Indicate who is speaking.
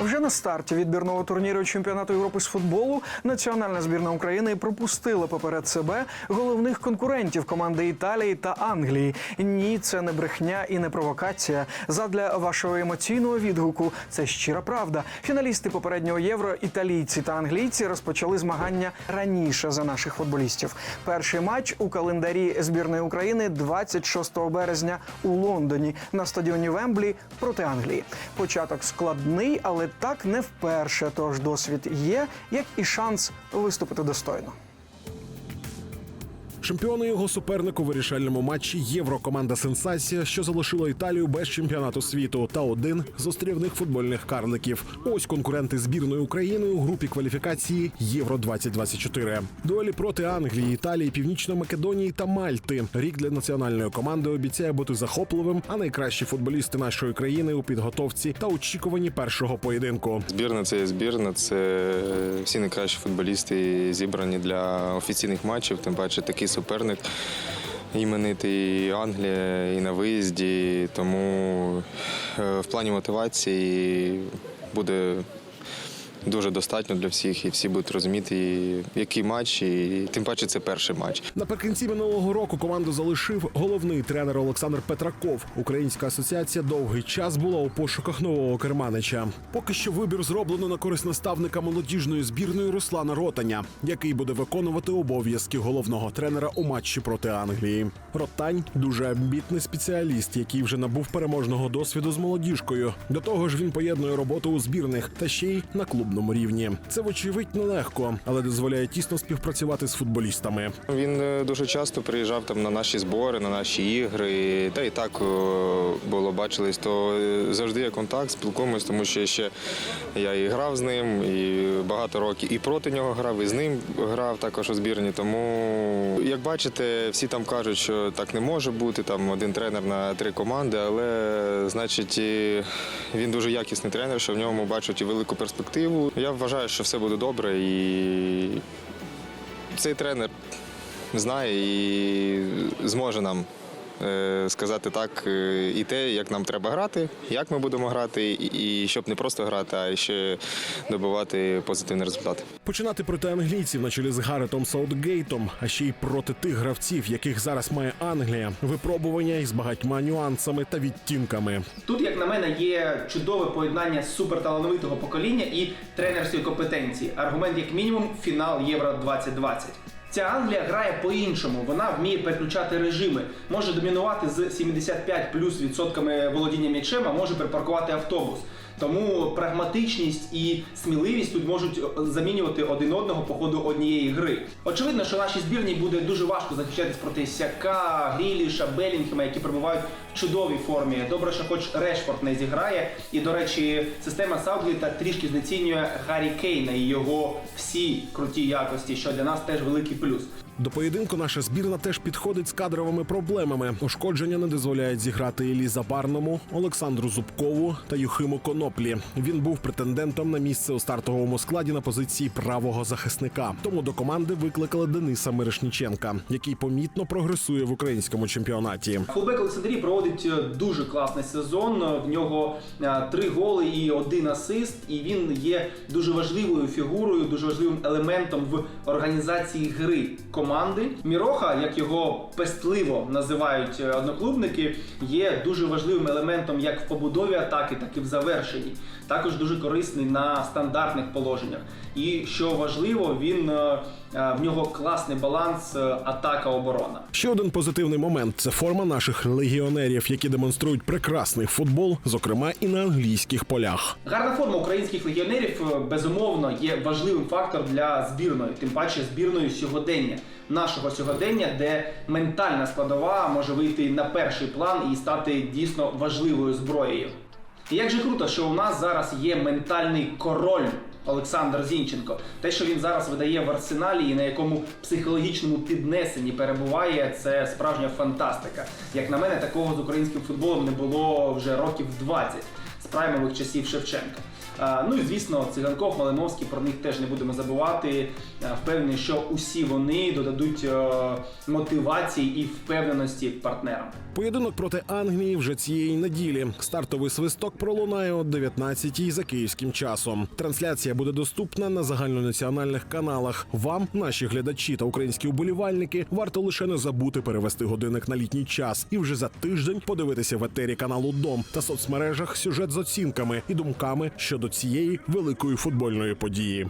Speaker 1: Вже на старті відбірного турніру чемпіонату Європи з футболу національна збірна України пропустила поперед себе головних конкурентів команди Італії та Англії. Ні, це не брехня і не провокація. Задля вашого емоційного відгуку це щира правда. Фіналісти попереднього євро, італійці та англійці розпочали змагання раніше за наших футболістів. Перший матч у календарі збірної України 26 березня у Лондоні на стадіоні Вемблі проти Англії. Початок складний, але так не вперше. Тож досвід є, як і шанс виступити достойно.
Speaker 2: Чемпіони його суперник у вирішальному матчі Євро команда Сенсація, що залишила Італію без чемпіонату світу, та один з острівних футбольних карликів. Ось конкуренти збірної України у групі кваліфікації Євро 2024 Дуелі проти Англії, Італії, Північної Македонії та Мальти. Рік для національної команди обіцяє бути захопливим, а найкращі футболісти нашої країни у підготовці та очікуванні першого поєдинку.
Speaker 3: Збірна це збірна, це всі найкращі футболісти зібрані для офіційних матчів, тим паче такий суперник. Іменитий і Англія і на виїзді, тому е, в плані мотивації буде дуже достатньо для всіх, і всі будуть розуміти, який матч, і тим паче це перший матч.
Speaker 2: Наприкінці минулого року команду залишив головний тренер Олександр Петраков. Українська асоціація довгий час була у пошуках нового керманича. Поки що вибір зроблено на користь наставника молодіжної збірної Руслана Ротаня, який буде виконувати обов'язки головного тренера у матчі проти Англії. Ротань дуже амбітний спеціаліст, який вже набув переможного досвіду з молодіжкою. До того ж, він поєднує роботу у збірних та ще й на клубному рівні. Це вочевидь нелегко, але дозволяє тісно співпрацювати з футболістами.
Speaker 3: Він е, дуже часто приїжджав там на наші збори, на наші ігри. Та і так е, було бачились, то е, завжди є контакт, спілкуємось, тому що ще я і грав з ним, і багато років і проти нього грав, і з ним грав також у збірні. Тому, як бачите, всі там кажуть, що так не може бути. Там один тренер на три команди, але значить він дуже якісний тренер, що в ньому бачать і велику перспективу. Я вважаю, що все буде добре і цей тренер знає і зможе нам сказати так е, і те, як нам треба грати, як ми будемо грати, і і щоб не просто грати, а ще добивати позитивний результат.
Speaker 2: Починати проти англійців на чолі з Гаретом Саутгейтом, а ще й проти тих гравців, яких зараз має Англія, випробування із багатьма нюансами та відтінками.
Speaker 4: Тут, як на мене, є чудове поєднання суперталановитого покоління і тренерської компетенції. Аргумент, як мінімум, фінал Євро 2020. Ця Англія грає по-іншому. Вона вміє переключати режими, може домінувати з 75 плюс відсотками володіння м'ячем, а може припаркувати автобус. Тому прагматичність і сміливість тут можуть е, замінювати один одного по ходу однієї гри. Очевидно, що нашій збірній буде дуже важко захищатись проти Сяка, Гріліша, Белінгема, які перебувають в чудовій формі. Добре, що хоч Решфорд не зіграє. І, до речі, система Саутгейта трішки знецінює Гаррі Кейна і його всі круті якості, що для нас теж великий плюс.
Speaker 2: До поєдинку наша збірна теж підходить з кадровими проблемами. Ушкодження не дозволяють зіграти Елі Забарному, Олександру Зубкову та Юхиму Коноплі. Він був претендентом на місце у стартовому складі на позиції правого захисника. Тому до команди викликали Дениса Мирошніченка, який помітно прогресує в українському чемпіонаті.
Speaker 4: Фулбек Олександрії проводить е, дуже класний сезон. В нього е, три голи і один асист, і він є дуже важливою фігурою, дуже важливим елементом в організації гри команди. Міроха, як його пестливо називають е, одноклубники, є дуже важливим елементом як в побудові атаки, так і в завершенні. Також дуже корисний на стандартних положеннях. І що важливо, він е, е, в нього класний баланс е, атака-оборона.
Speaker 2: Ще один позитивний момент це форма наших легіонерів, які демонструють прекрасний футбол, зокрема і на англійських полях.
Speaker 4: Гарна форма українських легіонерів безумовно є важливим фактором для збірної, тим паче збірної сьогодення, нашого сьогодення, де ментальна складова може вийти на перший план і стати дійсно важливою зброєю. І як же круто, що у нас зараз є ментальний король. Олександр Зінченко, те, що він зараз видає в арсеналі, і на якому психологічному піднесенні перебуває, це справжня фантастика. Як на мене, такого з українським футболом не було вже років 20. Праймових часів Шевченка. Е, Ну і звісно, циганков, Малиновський про них теж не будемо забувати. Е, Впевнений, що усі вони додадуть е, мотивації і впевненості партнерам.
Speaker 2: Поєдинок проти Англії вже цієї неділі. Стартовий свисток пролунає о 19-й за київським часом. Трансляція буде доступна на загальнонаціональних каналах. Вам, наші глядачі та українські уболівальники, варто лише не забути перевести годинник на літній час і вже за тиждень подивитися в етері каналу Дом та соцмережах сюжет оцінками і думками щодо цієї великої футбольної події.